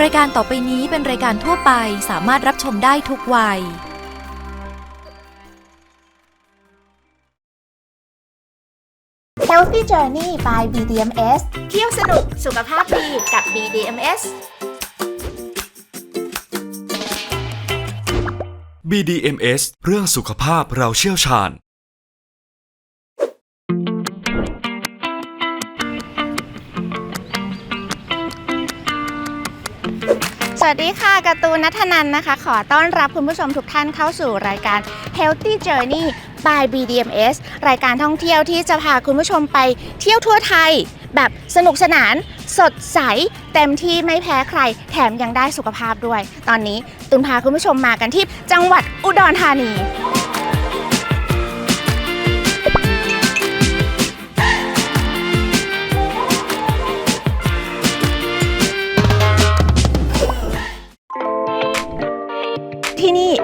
รายการต่อไปนี้เป็นรายการทั่วไปสามารถรับชมได้ทุกวัย Healthy Journey by BDMS เที่ยวสนุกสุขภาพดีกับ BDMS BDMS เรื่องสุขภาพเราเชี่ยวชาญ สวัสดีค่ะการ์ตูนนัทนันนะคะ ขอต้อนรับคุณผู้ชมทุกท่านเข้าสู่รายการ Healthy Journey by BDMS รายการท่องเที่ยวที่จะพาคุณผู้ชมไปเที่ยวทั่วไทย แบบสนุกสนาน สดใส เต็มที่ไม่แพ้ใคร แถมยังได้สุขภาพด้วย ตอนนี้ตุนพาคุณผู้ชมมากันที่จังหวัดอุดรธานี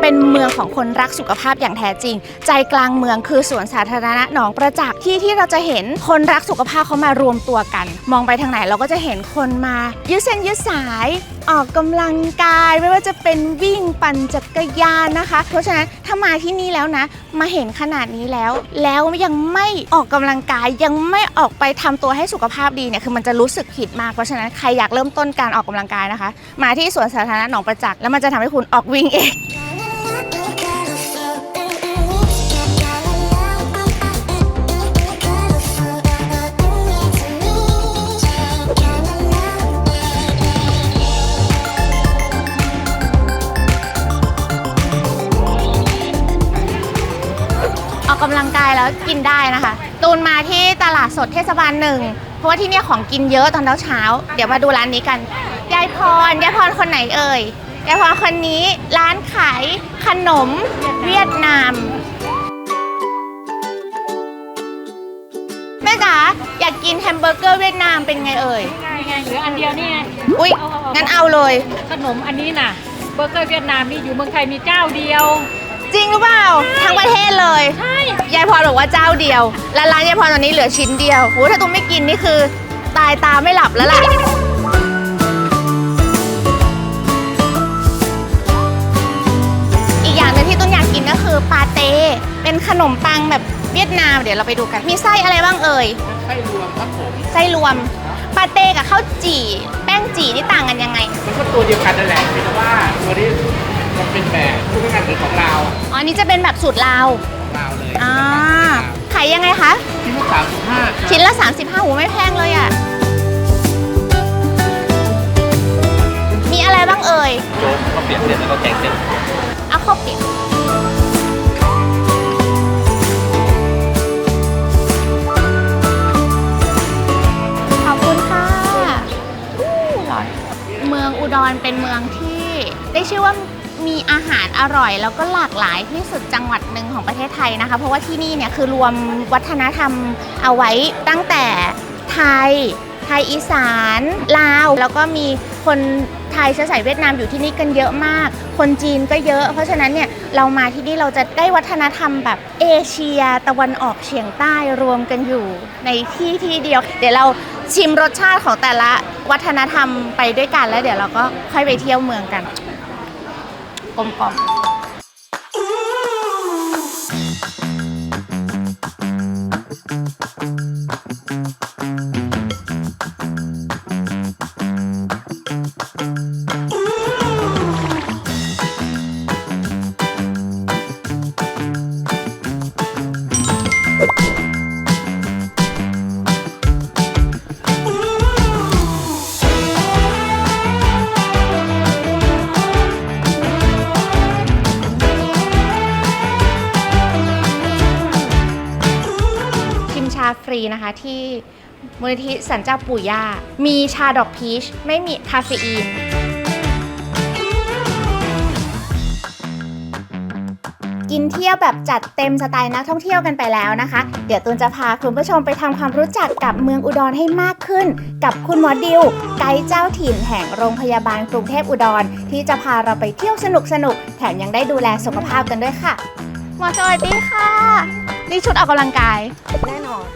เป็นเมืองของคนรักสุขภาพอย่างแท้จริง ใจกลางเมืองคือสวนสาธารณะหนองประจักษ์ที่ที่เราจะเห็นคนรักสุขภาพเขามารวมตัวกัน มองไปทางไหนเราก็จะเห็นคนมายืดเส้นยืดสายออกกำลังกายไม่ว่าจะเป็นวิ่งปั่นจักรยานนะคะ เพราะฉะนั้นถ้ามาที่นี่แล้วนะ มาเห็นขนาดนี้แล้ว แล้วยังไม่ออกกำลังกายยังไม่ออกไปทำตัวให้สุขภาพดีเนี่ยคือมันจะรู้สึกผิดมากเพราะฉะนั้นใครอยากเริ่มต้นการออกกำลังกายนะคะ มาที่สวนสาธารณะหนองประจักษ์แล้วมันจะทำให้คุณออกวิ่งเอง แล้วกินได้นะคะ ตูนมาที่ตลาดสดเทศบาลหนึ่ง เพราะว่าที่เนี่ยของกินเยอะตอนเช้าเช้าๆเดี๋ยวมาดูร้านนี้กัน ยายพร ยายพรคนไหนเอ่ย ยายพรคนนี้ร้านขายขนมเวียดนาม แม่จ๋าอยากกินแฮมเบอร์เกอร์เวียดนามเป็นไงเอ่ย ไงไงเหลืออันเดียวนี่ไงอุ๊ย งั้นเอาเลย ขนมอันนี้น่ะ เบอร์เกอร์เวียดนามมีอยู่เมืองไทยมีเจ้าเดียว จริงหรือเปล่าทั้งประเทศเลยใช่ยายพรบอกว่าเจ้าเดียวและร้านยายพรตอนนี้เหลือชิ้นเดียวโหถ้าตุ้มไม่กินนี่คือ ตายตาไม่หลับแล้วล่ะอีกอย่างหนึงที่ตุ้มอยากกินก็คือปาเต้เป็นขนมปังแบบเวียดนามเดี๋ยวเราไปดูกันมีไส้อะไรบ้างเอ่ย ไส้รวมครับผม ไส้รวมปาเต้กับข้าวจี่ แป้งจี่นี่ต่างกันยังไง มันก็ตัวเดียวกันนั่นแหละเพียงแต่ว่าตัวนี้ มันเป็นแบบผู้พิการหรือของเราอ๋ออันนี้จะเป็นแบบสูตรลาวของเราเลยอ่าขายยังไงคะ ที่ลูกสามสิบห้าชิ้นละ 35หูไม่แพงเลยอะ่ะ มีอะไรบ้างเอ่ย โจ๊กก็เปลี่ยนเส้นแล้วก็แกงเส้นเอาข้าวเปียกขอบคุณค่ะอู้ร้อนเมืองอุดรเป็นเมืองที่ ได้ชื่อว่า มีอาหารอร่อย แล้วก็หลากหลายที่สุดจังหวัดหนึ่งของประเทศไทยนะคะ เพราะว่าที่นี่เนี่ยคือรวมวัฒนธรรมเอาไว้ตั้งแต่ไทย ไทยอีสานลาว แล้วก็มีคนไทยเชื้อสายเวียดนามอยู่ที่นี่กันเยอะมาก คนจีนก็เยอะ เพราะฉะนั้นเนี่ยเรามาที่นี่เราจะได้วัฒนธรรมแบบเอเชียตะวันออกเฉียงใต้รวมกันอยู่ในที่ที่เดียว เดี๋ยวเราชิมรสชาติของแต่ละวัฒนธรรมไปด้วยกันแล้วเดี๋ยวเราก็ค่อยไปเที่ยวเมืองกัน กล นะคะที่มูลนิธิสันเจ้าปู่ย่า มีชาดอกพีช ไม่มีคาเฟอีน กินเที่ยวแบบจัดเต็มสไตล์นักท่องเที่ยวกันไปแล้วนะคะ เดี๋ยวตูนจะพาคุณผู้ชมไปทำความรู้จักกับเมืองอุดรให้มากขึ้น กับคุณหมอดิว ไกด์เจ้าถิ่นแห่งโรงพยาบาลกรุงเทพอุดร ที่จะพาเราไปเที่ยวสนุกสนุกๆแถมยังได้ดูแลสุขภาพกันด้วยค่ะหมอสวัสดีค่ะ นี่ชุดออกกำลังกาย แน่นอน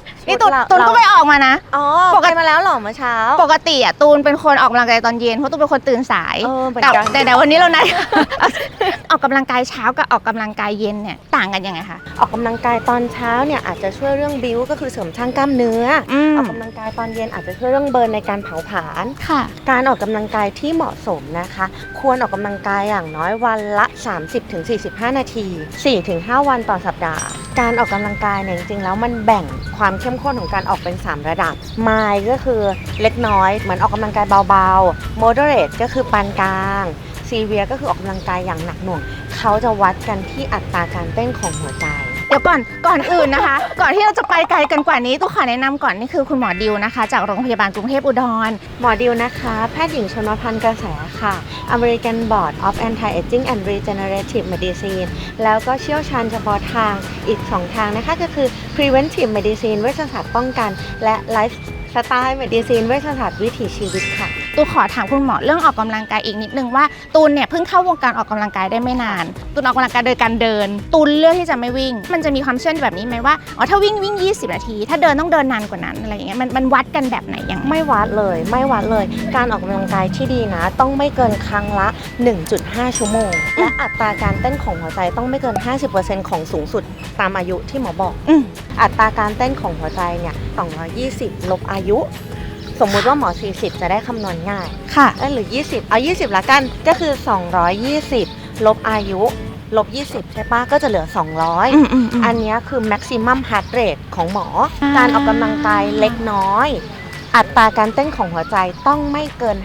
นี่ตูนเราตูนก็เราไปออกมานะ อ๋อปกติไปมาแล้วเหรอเมื่อเช้า ปกติอะตูนเป็นคนออกกำลังกายตอนเย็นเพราะตูนเป็นคนตื่นสายเออเหมือนแต่กัน แต่แต่วันนี้เรานัด ออกกำลังกายเช้ากับออกกำลังกายเย็นเนี่ยต่างกันยังไงคะออกกำลังกายตอนเช้าเนี่ยอาจจะช่วยเรื่องบิวก็คือเสริมสร้างกล้ามเนื้ออมออกกำลังกายตอนเย็นอาจจะช่วยเรื่องเบิร์นในการเผาผลาญ ค่ะ การออกกำลังกายที่เหมาะสมนะคะ ควรออกกำลังกายอย่างน้อยวันละ 30-45 นาที 4-5 วันต่อสัปดาห์ การออกกำลังกายเนี่ยจริงๆแล้วมันแบ่งความเข้มข้นของการออกเป็น 3 ระดับมก็คือเล็กน้อย เหมือนออกกำลังกายเบาๆ moderate ก็คือปานกลาง severe ก็คือออกกำลังกายอย่างหนักหน่วง เขาจะวัดกันที่อัตราการเต้นของหัวใจ ดี๋ยวก่อนก่อนอื่นนะคะ ก่อนที่เราจะไปไกลกันกว่านี้ต้องขอแนะนำก่อนนี่คือคุณหมอดิวนะคะ จากโรงพยาบาลกรุงเทพอุดร หมอดิวนะคะ แพทย์หญิงชนพันธ์กระแสค่ะ American Board of Anti-Aging and Regenerative Medicine แล้วก็เชี่ยวชาญเฉพาะทางอีก 2 ทางนะคะ ก็คือ Preventive Medicine เวชศาสตร์ป้องกัน และ Life Style Medicine เวชศาสตร์วิถีชีวิตค่ะ ตูนขอถามคุณหมอเรื่องออกกำลังกายอีกนิดนึงว่าตูนเนี่ยเพิ่งเข้าวงการออกกำลังกายได้ไม่นาน ตูนออกกำลังกายโดยการเดิน ตูนเลือกที่จะไม่วิ่ง มันจะมีความเชื่อแบบนี้ไหมว่าอ๋อถ้าวิ่งวิ่ง 20 นาที ถ้าเดินต้องเดินนานกว่านั้นอะไรอย่างเงี้ยมันมันวัดกันแบบไหนยังไงไม่วัดเลยไม่วัดเลย การออกกำลังกายที่ดีนะ ต้องไม่เกินครั้งละ 1.5 ชั่วโมง และอัตราการเต้นของหัวใจต้องไม่เกิน 50%ของสูงสุดตามอายุที่หมอบอก อืมอัตราการเต้นของหัวใจเนี่ย220 ลบอายุ สมมุติว่าหมอ 40 จะได้คำนวณง่ายค่ะ เอ้ยหรือ 20 เอา 20ละกันก็คือ 220 ลบอายุ ลบ 20 ใช่ปะก็จะเหลือ 200อืมอืมอืมอันเนี้ยคือ maximum heart rate ของหมอ อ่า การออกกำลังกายเล็กน้อย อัตราการเต้นของหัวใจต้องไม่เกิน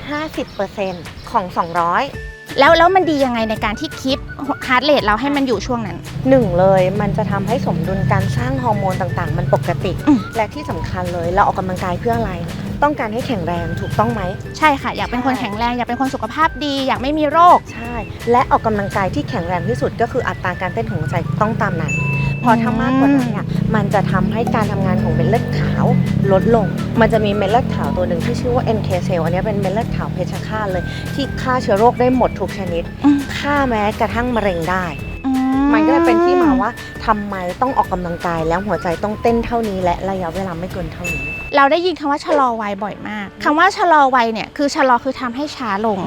50%ของ 200 แล้วแล้วมันดียังไงในการที่คิปฮาร์ดเรทเราให้มันอยู่ช่วงนั้น หนึ่งเลยมันจะทำให้สมดุลการสร้างฮอร์โมนต่างๆ มันปกติ อืม และที่สำคัญเลยเราออกกำลังกายเพื่ออะไร ต้องการให้แข็งแรงถูกต้องไหม ใช่ค่ะ อยากเป็นคนแข็งแรงอยากเป็นคนสุขภาพดี อยากไม่มีโรค ใช่ และออกกำลังกายที่แข็งแรงที่สุดก็คืออัตราการเต้นของหัวใจต้องตามนั้นพ อถ้ามากกว่านั้นเนี่ยมันจะทำให้การทำงานของเม็ดเลือดขาวลดลง มันจะมีเม็ดเลือดขาวตัวหนึ่งที่ชื่อว่า NK cell อันนี้เป็นเม็ดเลือดขาวเพชฌฆาตเลย ที่ฆ่าเชื้อโรคได้หมดทุกชนิดอืมฆ่าแม้กระทั่งมะเร็งได้อืมันก็เลยเป็นที่มาว่าทำไมต้องออกกำลังกายแล้วหัวใจต้องเต้นเท่านี้และระยะเวลาไม่เกินเท่านี้ เราได้ยินคำว่าชะลอวัยบ่อยมากคำว่าชะลอวัยเนี่ยคือชะลอคือทำให้ช้าลง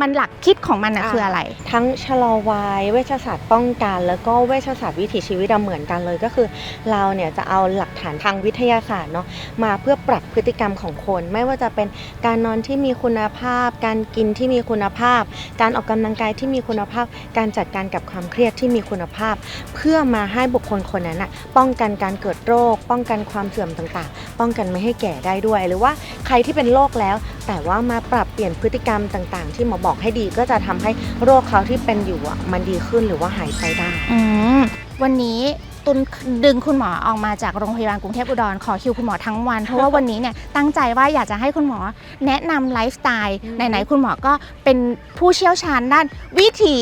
มันหลักคิดของมันนะอ่าคืออะไร ทั้งชะลอวัยเวชศาสตร์ป้องกัน แล้วก็เวชศาสตร์วิถีชีวิตอะเหมือนกันเลยก็คือ เราเนี่ยจะเอาหลักฐานทางวิทยาศาสตร์เนาะมาเพื่อปรับพฤติกรรมของคน ไม่ว่าจะเป็นการนอนที่มีคุณภาพ การกินที่มีคุณภาพ การออกกำลังกายที่มีคุณภาพ การจัดการกับความเครียดที่มีคุณภาพ เพื่อมาให้บุคคลคนนั้นอะป้องกันการเกิดโรค ป้องกันความเสื่อมต่างๆ ป้องกันไม่ให้แก่ได้ด้วย หรือว่าใครที่เป็นโรคแล้ว แต่ว่ามาปรับเปลี่ยนพฤติกรรมต่าง ๆ ที่หมอบอกให้ดีก็จะทำให้โรคเขาที่เป็นอยู่อะมันดีขึ้นหรือว่าหายไปได้อืมวันนี้ตุนดึงคุณหมอออกมาจากโรงพยาบาลกรุงเทพอุดรขอคิวคุณหมอทั้งวัน เพราะว่าวันนี้เนี่ยตั้งใจว่าอยากจะให้คุณหมอแนะนำไลฟ์สไตล์อืมไหนๆคุณหมอก็เป็นผู้เชี่ยวชาญด้านวิถี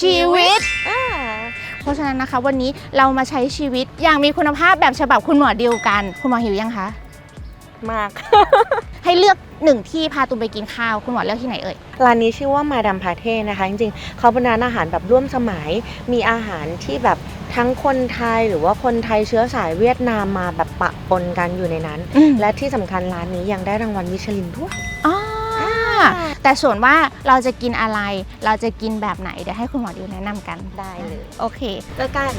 ชีวิต เพราะฉะนั้นนะคะ วันนี้เรามาใช้ชีวิตอย่างมีคุณภาพแบบฉบับคุณหมอเดียวกัน คุณหมอหิวยังคะ มาก ให้เลือกหนึ่งที่พาตุนไปกินข้าวคุณหมอเลือกที่ไหนเอ่ย ร้านนี้ชื่อว่ามาดามพาเท่นะคะ จริงๆ เขาเป็นร้านอาหารแบบร่วมสมัย มีอาหารที่แบบทั้งคนไทยหรือว่าคนไทยเชื้อสายเวียดนามมาแบบปะปนกันอยู่ในนั้นและที่สำคัญร้านนี้ยังได้รางวัลมิชลินด้วย อ๋อแต่ส่วนว่าเราจะกินอะไร เราจะกินแบบไหนเดี๋ยวให้คุณหมอดิวแนะนำกันได้เลย โอเค เจอกัน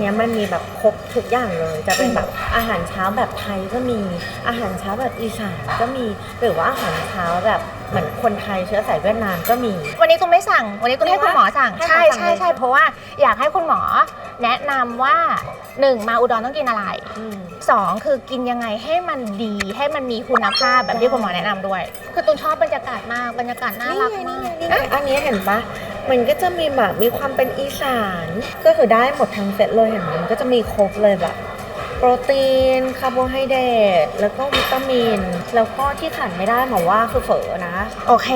เนี้ยมันมีแบบครบทุกอย่างเลย จะเป็นแบบอาหารเช้าแบบไทยก็มี อาหารเช้าแบบอีสานก็มี หรือว่าอาหารเช้าแบบเหมือนคนไทยเชื้อสายเวียดนามก็มี วันนี้ตุ้มไม่สั่ง วันนี้ตุ้มให้คุณหมอสั่ง ให้หมอใช่สั่งใช่เลยใช่เพราะว่าอยากให้คุณหมอแนะนำว่าหนึ่งมาอุดรต้องกินอะไรอืมสองคือกินยังไงให้มันดีให้มันมีคุณภาพแบบที่คุณหมอแนะนำด้วย คือตุ้มชอบบรรยากาศมากบรรยากาศน่ารักมากนี่ไงอันนี้เห็นปะ มันก็จะมีแบบมีความเป็นอีสานก็คือได้หมดทั้งเซตเลยเห็นไหมมันก็จะมีครบเลยแบบ โปรตีนคาร์โบไฮเดรตแล้วก็วิตามิน แล้วก็ที่ขาดไม่ได้หมอว่าคือเฝอนะ โอเค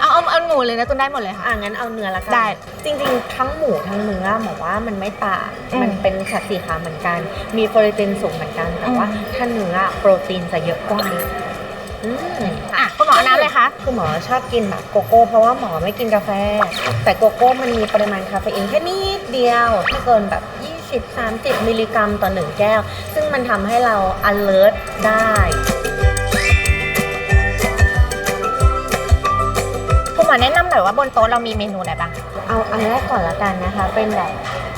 เอาเอาเอาหมูเลยนะตุนได้หมดเลยค่ะ อะงั้นเอาเนื้อละกันได้จริงๆ ทั้งหมูทั้งเนื้อหมอว่ามันไม่ต่างอืมมันเป็นสัตว์สีขาเหมือนกัน มีโปรตีนสูงเหมือนกันแต่ว่า อืม ถ้าเนื้อโปรตีนจะเยอะกว่าอืมอะ คุณหมอเอาน้ำเลยคะคือหมอชอบกินแบบโกโก้ เพราะว่าหมอไม่กินกาแฟ แต่โกโก้มันมีปริมาณคาเฟอีนแค่นิดเดียวไม่เกินแบบ 20-30 มิลลิกรัมต่อหนึ่งแก้ว ซึ่งมันทำให้เรา alert ได้คุณหมอแนะนำหน่อยว่าบนโต๊ะเรามีเมนูอะไรบ้าง เอาอันแรกก่อนละกันนะคะ เป็นแบบ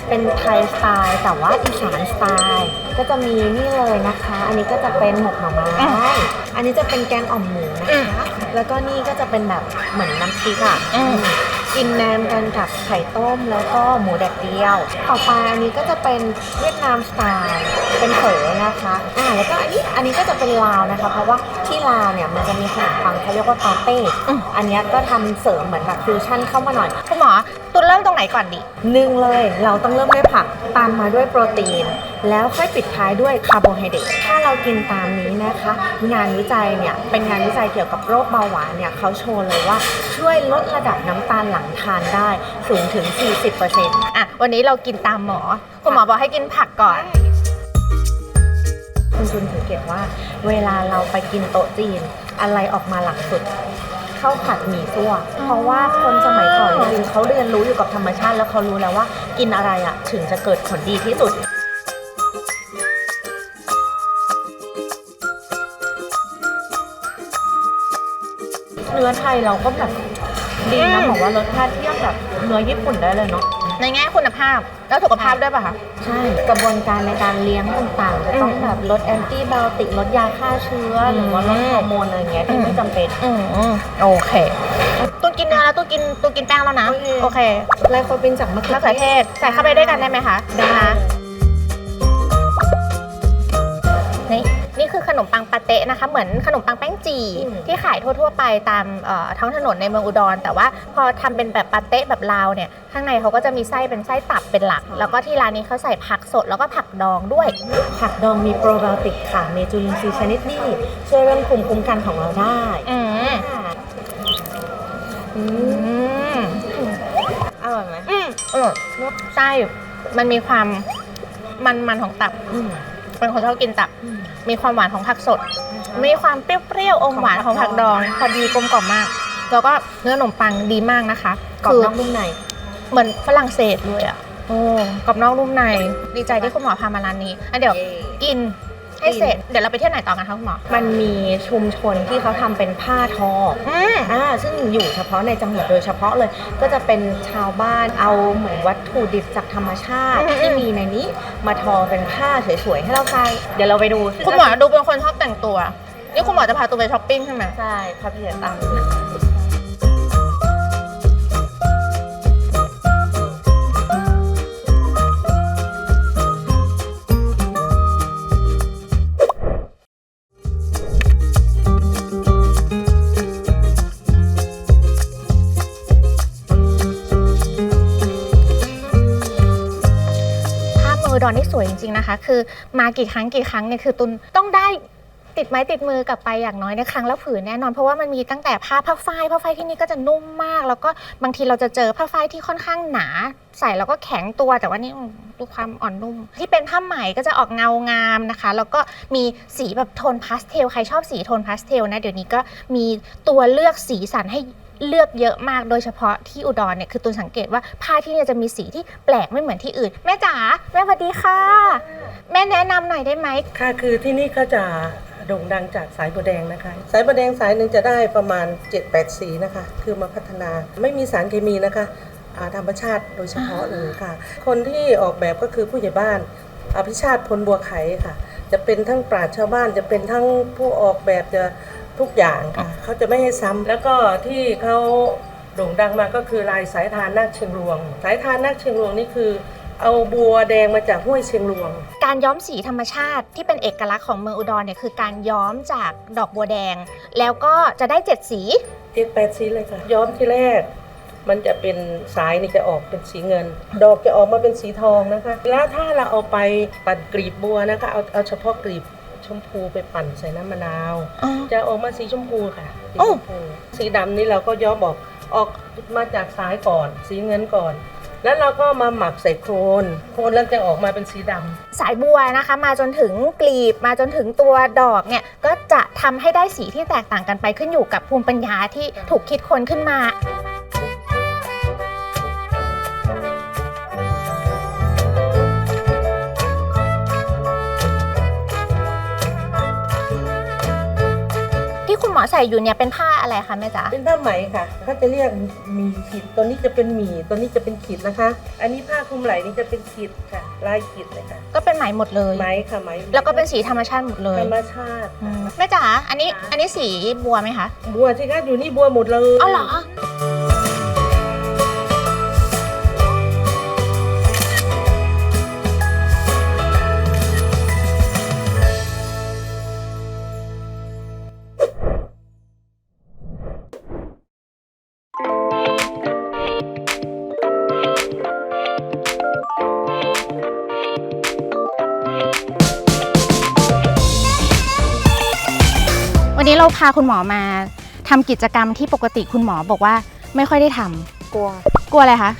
เป็นไทยสไตล์แต่ว่าอีสานสไตล์ก็จะมีนี่เลยนะคะ อันนี้ก็จะเป็นหมกหน่อไม้อืมอันนี้จะเป็นแกงอ่อมหมูนะอืมคะ แล้วก็นี่ก็จะเป็นแบบเหมือนน้ำพริกอะอืมอืมกินแนมกันกับไข่ต้มแล้วก็หมูแดดเดียว ต่อไปอันนี้ก็จะเป็นเวียดนามสไตล์เป็นเฝอนะคะอ่าแล้วก็อันนี้อันนี้ก็จะเป็นลาวนะคะ เพราะว่าที่ลาวเนี่ยมันจะมีขนมปังเขาเรียกว่าปาเต้อืมอันเนี้ยก็ทำเสริมเหมือนแบบฟิวชั่นเข้ามาหน่อยคุณหมอตุนเริ่มตรงไหนก่อนดีหนึ่งเลยเราต้องเริ่มด้วยผักตามมาด้วยโปรตีน แล้วค่อยปิดท้ายด้วยคาร์โบไฮเดรตถ้าเรากินตามนี้นะคะ งานวิจัยเนี่ยเป็นงานวิจัยเกี่ยวกับโรคเบาหวานเนี่ยเขาโชว์เลยว่าช่วยลดระดับน้ำตาลหลังทานได้สูงถึง 40%อะวันนี้เรากินตามหมอคุณหมอบอกให้กินผักก่อนคุณจุนสังเกตว่า เวลาเราไปกินโต๊ะจีนอะไรออกมาหลังสุด ข้าวผัดหมี่ซั่วเพราะว่าคนสมัยก่อนจริงๆเขาเรียนรู้อยู่กับธรรมชาติ แล้วเขารู้แล้วว่า กินอะไรอะถึงจะเกิดผลดีที่สุดเนื้อไทยเราก็แบบดีอืนะมบอกว่ารสชาติเทียบแบบเนื้อญี่ปุ่นได้เลยเนาะ ในแง่คุณภาพแล้วสุขภาพด้วยป่ะคะ ใช่กระบวนการในการเลี้ยงต่างๆจะต้องอืมแบบลดแอนตี้ไบโอติกลดยาฆ่าเชื้อหรือว่าลดฮอร์โมนอะไรเงี้ยที่อืมไม่จำเป็น อืมอืมโอเคตุนกินเนื้อแล้วตุนกินตุนกินแป้งแล้วนะ โอเค โอเคไลโคปินจากมะเขืมะอเขือเทศใส่เข้าไปด้วยกันได้ไหมคะได้ นะคะ นี่คือขนมปังปาเต๊ะนะคะเหมือนขนมปังแป้งจี่ที่ขายทั่ว ๆ ไปตามเอ่อท้องถนนในเมืองอุดร แต่ว่าพอทำเป็นแบบปาเต๊ะแบบลาวเนี่ยข้างในเขาก็จะมีไส้เป็นไส้ตับเป็นหลัก แล้วก็ที่ร้านนี้เขาใส่ผักสดแล้วก็ผักดองด้วย ผักดองมีโปรไบโอติกค่ะมีจุลินทรีย์ชนิดนี้ช่วยเรื่องภูมิคุ้มกันของเราได้อืมค่ะอือืมมอร่อยไหมอืมเออไส้มันมีความมันมันๆของตับอืม เป็นคนชอบกินตับอืมมีความหวานของผักสด มีความเปรี้ยวๆอมหวานของผักดอง พอดีกลมกล่อมมาก แล้วก็เนื้อขนมปังดีมากนะคะกรอบคือนอกนุ่มในเหมือนฝรั่งเศสเลยอะโอ้กรอบนอกนุ่มใน ดีใจที่คุณหมอพามาร้านนี้อะเดี๋ยวกิน ให้เสร็จเดี๋ยวเราไปเที่ยวไหนต่อกันคะคุณหมอ มันมีชุมชนที่เขาทำเป็นผ้าทออืมอ่าซึ่งอยู่เฉพาะในจังหวัดโดยเฉพาะเลย ก็จะเป็นชาวบ้านเอาเหมือนวัตถุดิบจากธรรมชาติ อืม ที่มีในนี้มาทอเป็นผ้าสวยๆให้เราใส่เดี๋ยวเราไปดูคุณหมอดูเป็นคนชอบแต่งตัว นี่คุณหมอจะพาตัวไปช้อปปิ้งใช่ไหม ใช่พระเพียรตังภ ดอนี่สวยจริงๆนะคะ คือมากี่ครั้งกี่ครั้งเนี่ยคือตุนต้องได้ติดไม้ติดมือกลับไปอย่างน้อยในครั้งละผืนแน่นอนเพราะว่ามันมีตั้งแต่ผ้าผ้าฝ้ายผ้าฝ้ายที่นี่ก็จะนุ่มมาก แล้วก็บางทีเราจะเจอผ้าฝ้ายที่ค่อนข้างหนา ใส่แล้วก็แข็งตัวแต่ว่านี่ดูความอ่อนนุ่ม ที่เป็นผ้าไหมก็จะออกเงางามนะคะ แล้วก็มีสีแบบโทนพาสเทลใครชอบสีโทนพาสเทลนะเดี๋ยวนี้ก็มีตัวเลือกสีสันให้ เลือกเยอะมากโดยเฉพาะที่อุดรเนี่ยคือตูนสังเกตว่าผ้าที่เนี่ยจะมีสีที่แปลกไม่เหมือนที่อื่น แม่จ๋าแม่สวัสดีค่ะ แม่แนะนำหน่อยได้ไหม ค่ะคือที่นี่ก็จะโด่งดังจากสายบัวแดงนะคะ สายบัวแดงสายหนึ่งจะได้ประมาณ 7-8 สีนะคะ คือมาพัฒนาไม่มีสารเคมีนะคะอ่าธรรมชาติโดยเฉพาะเลยค่ะ คนที่ออกแบบก็คือผู้ใหญ่บ้านอภิชาติพลบัวไขค่ะ จะเป็นทั้งปราชญ์ชาวบ้านจะเป็นทั้งผู้ออกแบบจะ ทุกอย่างค่ะเขาจะไม่ให้ซ้ำแล้วก็ที่เขาโด่งดังมาก็คือลายสายทานนาคเชียงรวง สายทานนาคเชียงรวงนี่คือ เอาบัวแดงมาจากห้วยเชียงรวง การย้อมสีธรรมชาติที่เป็นเอกลักษณ์ของเมืองอุดรเนี่ยคือการย้อมจากดอกบัวแดง แล้วก็จะได้เจ็ดสี เจ็ดแปดสีเลยค่ะ ย้อมที่แรก มันจะเป็นสายนี่จะออกเป็นสีเงิน ดอกจะออกมาเป็นสีทองนะคะ แล้วถ้าเราเอาไปปั่นกลีบบัวนะคะเอาเอาเฉพาะกลีบ ชมพูไปปั่นใส่น้ำมะนาว อ๋อ จะออกมาสีชมพูค่ะสีโอ้ชมพูสีดำนี่เราก็ย้อมออกออกมาจากสายก่อน สีเงินก่อน แล้วเราก็มาหมักใส่โครนโครนแล้วจะออกมาเป็นสีดำ สายบัวนะคะ มาจนถึงกลีบ มาจนถึงตัวดอกเนี่ย ก็จะทำให้ได้สีที่แตกต่างกันไปขึ้นอยู่กับภูมิปัญญาที่ถูกคิดค้นขึ้นมา อใส่อยู่เนี่ยเป็นผ้าอะไรคะแม่จ๋าเป็นผ้าไหมค่ะเขาจะเรียกหมีขีดตัวนี้จะเป็นหมีตัวนี้จะเป็นขีดนะคะ อันนี้ผ้าคลุมไหล่นี่จะเป็นขีดค่ะ ลายขีดเลยค่ะ ก็เป็นไหมหมดเลยไหมค่ะไหมแล้วก็เป็นสีธรรมชาติหมดเลยธรรมชาติอืมแม่จ๋าอันนี้อันนี้สีบัวไหมคะบัวที่คะอยู่นี่บัวหมดเลยอ๋อเหรอ นนี้เราพาคุณหมอมาทำกิจกรรมที่ปกติคุณหมอบอกว่าไม่ค่อยได้ทำกลัว กลัวอะไรคะ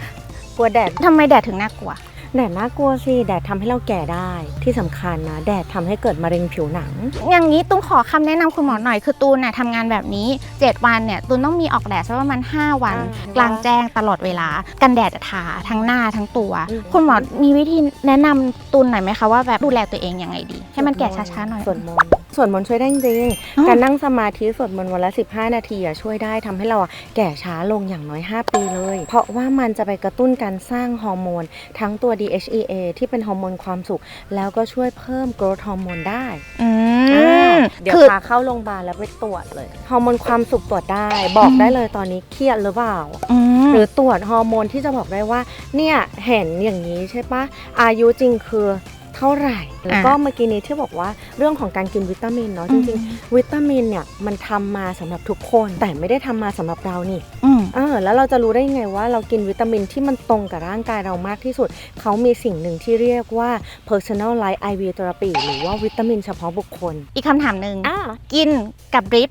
กลัวแดด ทำไมแดดถึงน่ากลัว แดดน่ากลัวสิ แดดทำให้เราแก่ได้ ที่สำคัญนะ แดดทำให้เกิดมะเร็งผิวหนัง อย่างนี้ตุ้มขอคำแนะนำคุณหมอหน่อยคือตูนน่ะทำงานแบบนี้ 7 วันเนี่ยตูนต้องมีออกแดดสักประมาณ5วัน อ่ากลางแจ้งตลอดเวลา กันแดดทาทั้งหน้าทั้งตัว อืม คุณหมอมีวิธีแนะนำตูนหน่อยไหมคะว่าแบบดูแลตัวเองยังไงดี ให้มันแก่ช้าๆหน่อย สวดมนต์ สวดมนต์ช่วยได้จริงอ๋อการนั่งสมาธิสวดมนต์วันละ 15 นาทีอะช่วยได้ทำให้เราอะแก่ช้าลงอย่างน้อย 5 ปีเลย เพราะว่ามันจะไปกระตุ้นการสร้างฮอร์โมน ทั้งตัว DHEA ที่เป็นฮอร์โมนความสุข แล้วก็ช่วยเพิ่มโกรทฮอร์โมนได้อือ่ามเดี๋ยวคือพาเข้าโรงพยาบาลแล้วไปตรวจเลยฮอร์โมนความสุขตรวจได้ บอกได้เลยตอนนี้เครียดหรือเปล่าอืมหรือตรวจฮอร์โมนที่จะบอกได้ว่า เนี่ยเห็นอย่างนี้ใช่ปะอายุจริงคือ เท่าไหร่ แล้วก็เมื่อกี้นี้ที่บอกว่าเรื่องของการกินวิตามินเนาะจริงๆ วิตามินเนี่ยมันทำมาสำหรับทุกคน แต่ไม่ได้ทำมาสำหรับเรานี่อืมเออแล้วเราจะรู้ได้ยังไงว่าเรากินวิตามินที่มันตรงกับร่างกายเรามากที่สุด เขามีสิ่งหนึ่งที่เรียกว่า personalized IV therapy หรือว่าวิตามินเฉพาะบุคคล อีกคำถามหนึ่งอ่ากินกับดริป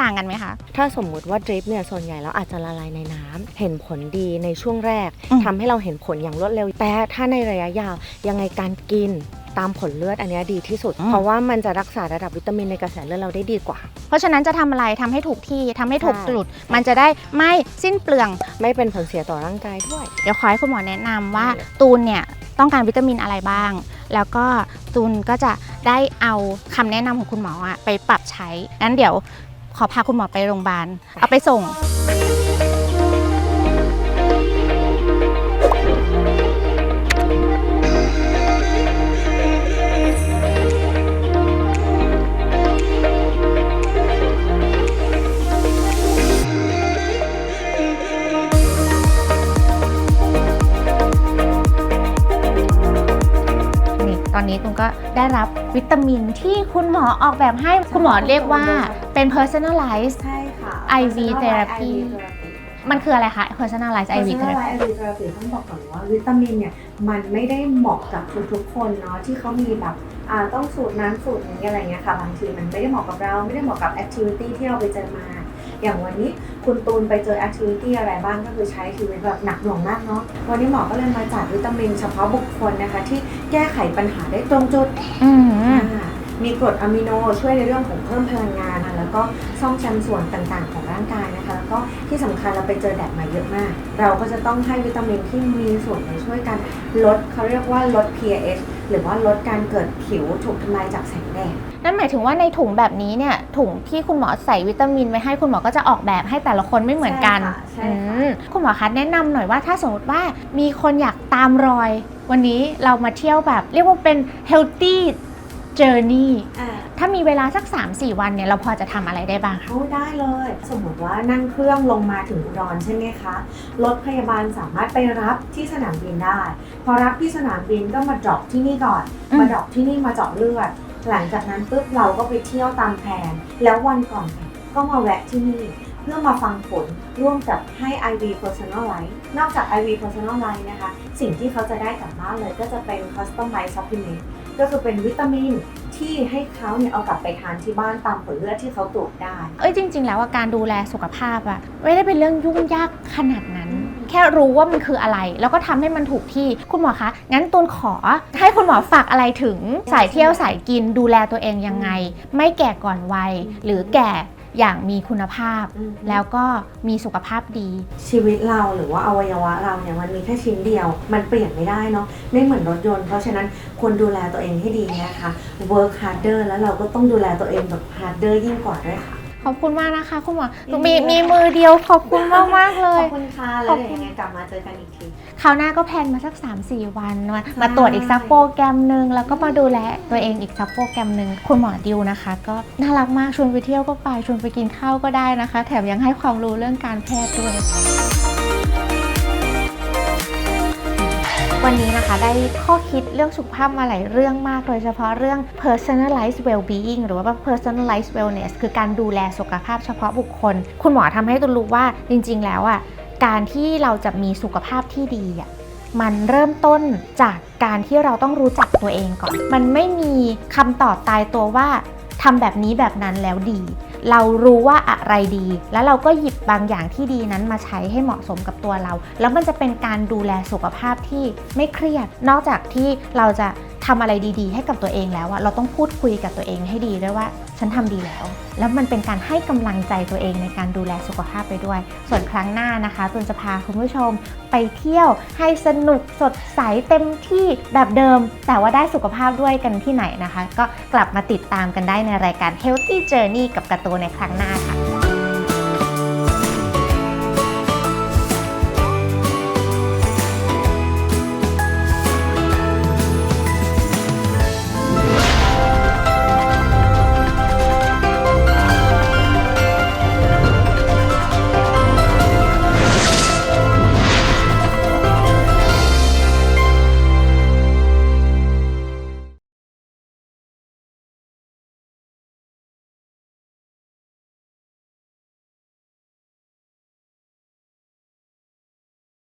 ต่างกันไหมคะ ถ้าสมมุติว่าดริปเนี่ยส่วนใหญ่แล้วอาจจะละลายในน้ำเห็นผลดีในช่วงแรกอืม ทำให้เราเห็นผลอย่างรวดเร็ว แต่ถ้าในระยะยาวยังไงการกินตามผลเลือดอันเนี้ยดีที่สุดเพราะว่ามันจะรักษาระดับวิตามินในกระแสเลือดเราได้ดีกว่า เพราะฉะนั้นจะทำอะไรทำให้ถูกที่ทำให้ถูกใช่ จุด มันจะได้ไม่สิ้นเปลือง ไม่เป็นผลเสียต่อร่างกายด้วย เดี๋ยวขอให้คุณหมอแนะนำว่าตูนเนี่ยต้องการวิตามินอะไรบ้าง แล้วก็ตูนก็จะได้เอาคำแนะนำของคุณหมออะไปปรับใช้งั้นเดี๋ยว ขอพาคุณหมอไปโรงพยาบาล เอาไปส่ง นี่ตอนนี้ตุนก็ได้รับวิตามินที่คุณหมอออกแบบให้คุณหมอเรียกว่า เป็น personalized ใช่ค่ะ IV therapy มันคืออะไรคะ personalized IV therapy personalized IV therapy ต้องบอกก่อนว่าวิตามินเนี่ยมันไม่ได้เหมาะกับทุกๆคนเนาะที่เขามีแบบอ่าต้องสูตรนั้นสูตรนี้อะไรเงี้ยค่ะ บางทีมันไม่ได้เหมาะกับเราไม่ได้เหมาะกับ activity ที่เราไปเจอมา อย่างวันนี้คุณตูนไปเจอ activity อะไรบ้างก็คือใช้ชีวิตแบบหนักหน่วงมากเนาะวันนี้หมอก็เลยมาจัดวิตามินเฉพาะบุคคลนะคะ ที่แก้ไขปัญหาได้ตรงจุดอืมอ่ามีกรดอะมิโนช่วยในเรื่องของเพิ่มพลังงานนะ แล้วก็ซ่อมแซมส่วนต่างๆ ของร่างกายนะคะ แล้วก็ที่สำคัญเราไปเจอแดดมาเยอะมาก เราก็จะต้องให้วิตามินที่มีส่วนในช่วยกันลดเขาเรียกว่าลด PAH หรือว่าลดการเกิดผิวถูกทำลายจากแสงแดด นั่นหมายถึงว่าในถุงแบบนี้เนี่ย ถุงที่คุณหมอใส่วิตามินไว้ให้คุณหมอก็จะออกแบบให้แต่ละคนไม่เหมือนกัน ใช่ค่ะใช่ค่ะอืมคุณหมอคะแนะนำหน่อยว่าถ้าสมมติว่ามีคนอยากตามรอย วันนี้เรามาเที่ยวแบบ เรียกว่าเป็น healthy journey ถ้ามีเวลาสัก 3-4 วันเนี่ยเราพอจะทำอะไรได้บ้างคะเขาได้เลย สมมติว่านั่งเครื่องลงมาถึงอุดรใช่ไหมคะ รถพยาบาลสามารถไปรับที่สนามบินได้ พอรับที่สนามบินก็มาดรอปที่นี่ก่อน อืม มาดรอปที่นี่มาเจาะเลือด หลังจากนั้นปุ๊บเราก็ไปเที่ยวตามแผน แล้ววันก่อนแผนก็มาแวะที่นี่ เพื่อมาฟังผลร่วมกับให้ IV Personalize นอกจาก IV Personalize นะคะ สิ่งที่เขาจะได้กลับบ้านเลยก็จะเป็น Customized Supplement ก็คือเป็นวิตามินที่ให้เขาเนี่ยเอากลับไปทานที่บ้านตามผลเลือดที่เขาตรวจได้ เอ้ยจริง ๆ แล้วว่าการดูแลสุขภาพอะไม่ได้เป็นเรื่องยุ่งยากขนาดนั้น แค่รู้ว่ามันคืออะไร แล้วก็ทำให้มันถูกที่คุณหมอคะ งั้นตูนขอให้คุณหมอฝากอะไรถึงสายเที่ยวสายกินดูแลตัวเองยังไง ไม่แก่ก่อนวัย หรือแก่ อย่างมีคุณภาพ อืม แล้วก็มีสุขภาพดี ชีวิตเราหรือว่าอวัยวะเราเนี่ยมันมีแค่ชิ้นเดียว มันเปลี่ยนไม่ได้เนาะไม่เหมือนรถยนต์ เพราะฉะนั้นควรดูแลตัวเองให้ดีนะคะ work harder แล้วเราก็ต้องดูแลตัวเองแบบ harder ยิ่งกว่าด้วยค่ะ ขอบคุณมากนะคะคุณหมอยินดีมีค่ะ มีมือเดียวขอบคุณมากมากๆเลขยอบคุณค่ะ แล้วเดี๋ยวยังไงกลับมาเจอกันอีกที คราวหน้าก็แพลนมาสัก 3-4 วันมามาใช่ตรวจอีกสักโปรแกรมหนึ่งแล้วก็มาดูแลตัวเองอีกสักโปรแกรมหนึ่งคุณหมอดิวนะคะ ก็น่ารักมากชวนไปเที่ยวก็ไปชวนไปกินข้าวก็ได้นะคะ แถมยังให้ความรู้เรื่องการแพทย์ด้วย วันนี้นะคะได้ข้อคิดเรื่องสุขภาพมาหลายเรื่องมากโดยเฉพาะเรื่อง personalized well-being หรือว่า personalized wellness คือการดูแลสุขภาพเฉพาะบุคคล คุณหมอทำให้ตุนรู้ว่าจริง ๆ แล้วอะการที่เราจะมีสุขภาพที่ดีอะมันเริ่มต้นจากการที่เราต้องรู้จักตัวเองก่อน มันไม่มีคำตอบตายตัวว่าทำแบบนี้แบบนั้นแล้วดี เรารู้ว่าอะไรดี แล้วเราก็หยิบบางอย่างที่ดีนั้นมาใช้ให้เหมาะสมกับตัวเรา แล้วมันจะเป็นการดูแลสุขภาพที่ไม่เครียด นอกจากที่เราจะ ทำอะไรดีๆ ให้กับตัวเองแล้วอะเราต้องพูดคุยกับตัวเองให้ดีด้วยว่าฉันทำดีแล้ว แล้วมันเป็นการให้กำลังใจตัวเองในการดูแลสุขภาพไปด้วย ส่วนครั้งหน้านะคะตุนจะพาคุณผู้ชมไปเที่ยวให้สนุกสดใสเต็มที่แบบเดิม แต่ว่าได้สุขภาพด้วยกันที่ไหนนะคะ ก็กลับมาติดตามกันได้ในรายการ Healthy Journey กับกร์ตูในครั้งหน้าค่ะ